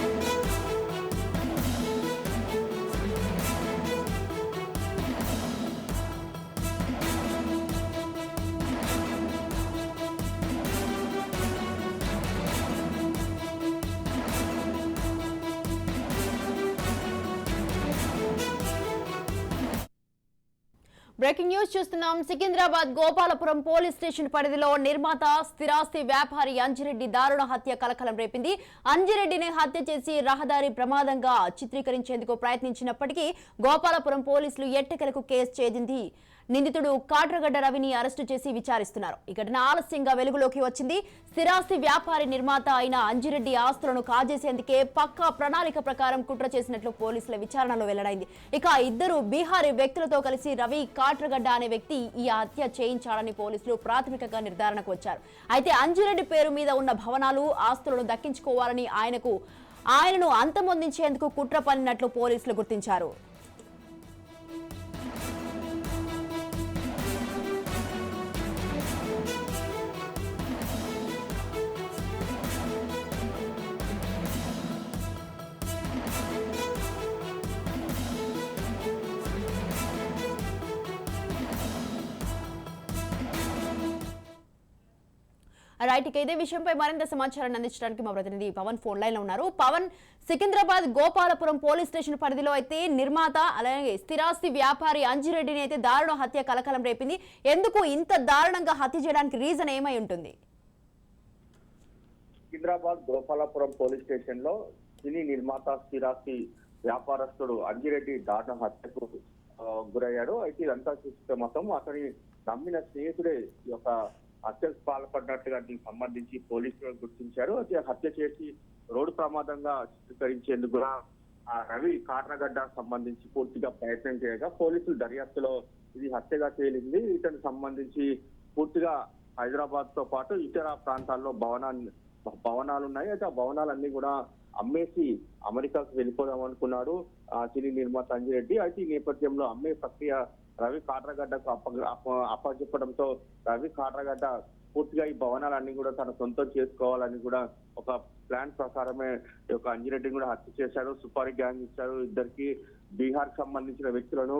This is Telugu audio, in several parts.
Thank you. బ్రేకింగ్ న్యూస్ చూస్తున్నాం. సికింద్రాబాద్ గోపాలపురం పోలీస్ స్టేషన్ పరిధిలో నిర్మాత స్థిరాస్తి వ్యాపారి అంజిరెడ్డి దారుణ హత్య కలకలం రేపింది. అంజిరెడ్డిని హత్య చేసి రహదారి ప్రమాదంగా చిత్రీకరించేందుకు ప్రయత్నించినప్పటికీ గోపాలపురం పోలీసులు ఎట్టకెలకు కేసు చేసింది నిందితుడు కాట్రగడ్డ రవిని అరెస్టు చేసి విచారిస్తున్నారు. ఈ ఘటన ఆలస్యంగా వెలుగులోకి వచ్చింది. స్థిరాస్తి వ్యాపారి నిర్మాత అయిన అంజిరెడ్డి ఆస్తులను కాజేసేందుకే పక్కా ప్రణాళిక ప్రకారం కుట్ర చేసినట్లు పోలీసుల విచారణలో వెల్లడైంది. ఇక ఇద్దరు బీహారీ వ్యక్తులతో కలిసి రవి కాట్రగడ్డ అనే వ్యక్తి ఈ హత్య చేయించాడని పోలీసులు ప్రాథమికంగా నిర్ధారణకు వచ్చారు. అయితే అంజిరెడ్డి పేరు మీద ఉన్న భవనాలు ఆస్తులను దక్కించుకోవాలని ఆయనకు ఆయనను అంతమొందించేందుకు కుట్ర పన్నినట్లు పోలీసులు గుర్తించారు. రైట్ ఇక ఇదే విషయంపై మరింత సమాచారాన్ని అందించడానికి మా ప్రతినిధి పవన్ ఫోన్ లైన్లో ఉన్నారు. పవన్ సికింద్రాబాద్ గోపాలపురం పోలీస్ స్టేషన్ పరిధిలో అయితే నిర్మాత అలాగే స్థిరాస్తి వ్యాపారి అంజిరెడ్డిని అయితే దారుణ హత్య కలకలం రేపింది. ఎందుకు ఇంత దారుణంగా హత్య చేయడానికి రీజన్ ఏమై ఉంటుంది? సికింద్రాబాద్ గోపాలపురం పోలీస్ స్టేషన్లో సినీ నిర్మాత స్థిరాస్తి వ్యాపారస్తుడు అంజిరెడ్డి దారుణ హత్యకు గురయ్యాడు. అయితే ఇదంతా చూస్తే మొత్తం అతని నమ్మిన స్నేహితుడే ఈ యొక్క హత్యకు పాల్పడినట్టుగా దీనికి సంబంధించి పోలీసులు గుర్తించారు. అయితే హత్య చేసి రోడ్డు ప్రమాదంగా చిత్రీకరించేందుకు కూడా ఆ రవి కాట్రగడ్డ సంబంధించి పూర్తిగా ప్రయత్నం చేయగా పోలీసులు దర్యాప్తులో ఇది హత్యగా తేలింది. ఇతనికి సంబంధించి పూర్తిగా హైదరాబాద్తో పాటు ఇతర ప్రాంతాల్లో భవనాన్ని భవనాలు ఉన్నాయి అయితే ఆ భవనాలన్నీ కూడా అమ్మేసి అమెరికాకు వెళ్ళిపోదాం అనుకున్నాడు సినీ నిర్మాత అంజిరెడ్డి. అయితే ఈ నేపథ్యంలో అమ్మే ప్రక్రియ రవి కాట్రగడ్డకు అప్ప అప్ప- అప్పచెప్పడంతో రవి కాట్రగడ్డ పూర్తిగా ఈ భవనాలన్నీ కూడా తన సొంతం చేసుకోవాలని కూడా ఒక ప్లాన్ ప్రకారమే ఒక యొక్క అంజిరెడ్డిని కూడా హత్య చేశాడు. సుపారీ గ్యాంగ్ ఇచ్చారు ఇద్దరికి. బీహార్ సంబంధించిన వ్యక్తులను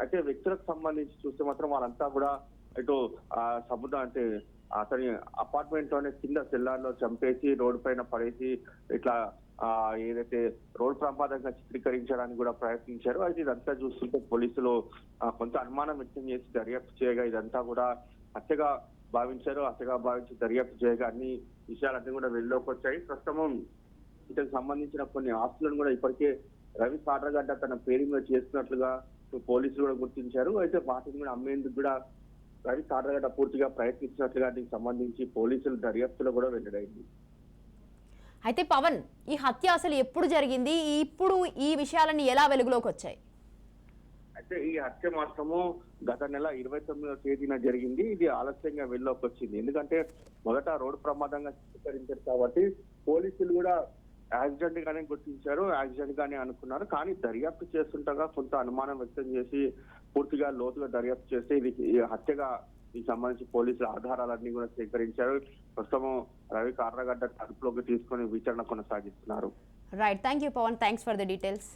అయితే వ్యక్తులకు సంబంధించి చూస్తే మాత్రం వాళ్ళంతా కూడా ఇటు ఆ సముద్రం అంటే అతని అపార్ట్మెంట్లోనే కింద సెల్లార్లో చంపేసి రోడ్డు పైన పడేసి ఇట్లా ఏదైతే రోడ్ ప్రమాదంగా చిత్రీకరించడానికి కూడా ప్రయత్నించారు అయితే ఇదంతా చూస్తుంటే పోలీసులు కొంత అనుమానం వ్యక్తం చేసి దర్యాప్తు చేయగా ఇదంతా కూడా హత్యగా భావించారు. హత్యగా భావించి దర్యాప్తు చేయగా అన్ని విషయాలన్నీ కూడా వెళ్ళలోకి వచ్చాయి. ప్రస్తుతం ఇతనికి సంబంధించిన కొన్ని ఆస్తులను కూడా ఇప్పటికే రవి సాడ్రగడ్డ తన పేరు మీద చేస్తున్నట్లుగా పోలీసులు కూడా గుర్తించారు. అయితే వాటిని కూడా అమ్మేందుకు కూడా రవి సాడ్రగడ్డ పూర్తిగా ప్రయత్నించినట్లుగా దీనికి సంబంధించి పోలీసులు దర్యాప్తులో కూడా వెల్లడైంది. అయితే పవన్ ఈ హత్య అసలు ఎప్పుడు జరిగింది? ఇప్పుడు ఈ విషయాలన్నీ ఎలా వెలుగులోకి వచ్చాయి? అయితే ఈ హత్య మాత్రము గత నెల ఇరవై తొమ్మిదవ తేదీన జరిగింది. ఇది ఆలస్యంగా వెళ్ళలోకి వచ్చింది. ఎందుకంటే మొదట రోడ్డు ప్రమాదంగా చిత్రీకరించారు కాబట్టి పోలీసులు కూడా యాక్సిడెంట్ గానే గుర్తించారు యాక్సిడెంట్ గానే అనుకున్నారు. కానీ దర్యాప్తు చేస్తుండగా కొంత అనుమానం వ్యక్తం చేసి పూర్తిగా లోతుగా దర్యాప్తు చేస్తే ఇది ఈ హత్యగా దీనికి సంబంధించి పోలీసుల ఆధారాలన్నీ కూడా సేకరించారు. ప్రస్తుతం రవి కార్రగడ్డ అదుపులోకి తీసుకొని విచారణ కొనసాగిస్తున్నారు. Right thank you Pavan thanks for the details